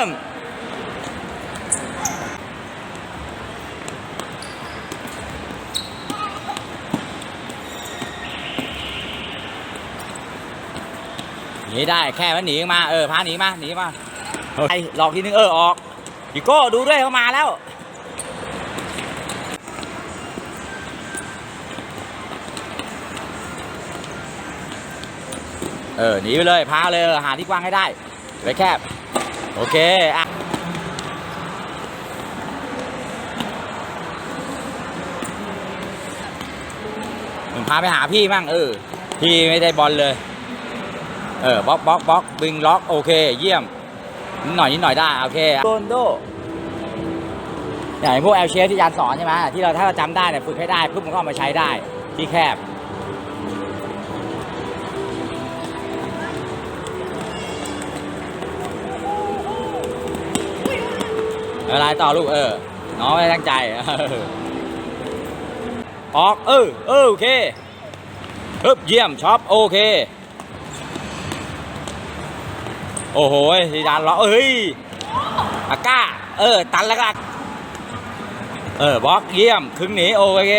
ริ่ม หนีได้แค่มันหนีมา เออพาหนีมา หนีมาไอ้หลอกทีนึงเออออกพี่โก้ดูด้วยเขามาแล้วเออหนีไปเลยพาเลยหาที่กว้างให้ได้ไว้แคบ โอเคอะมึงพาไปหาพี่มั่งเออ พี่ไม่ได้บอลเลย เออบล็อกบล็อกบล็อกบึงล็อกโอเค เยี่ยม นิดหน่อยนิดหน่อยได้ โอเคโดนโดอย่างพวกแอลเชฟที่อาจารย์สอนใช่ไหมที่เราถ้าเราจำได้เนี่ยฝึกให้ได้ปุ๊บมันก็เอามาใช้ได้ที่แคบ อะไรต่อลูกเออ น้องไม่ตั้งใจ ออก เออ เออ โอเคฮึบเยี่ยมช็อปโอเค โอ้โหทีดานล้อเอ้ยอาก้า เออ ตันแล้วก็เออบล็อกเยี่ยม ครึ่งหนีโอเค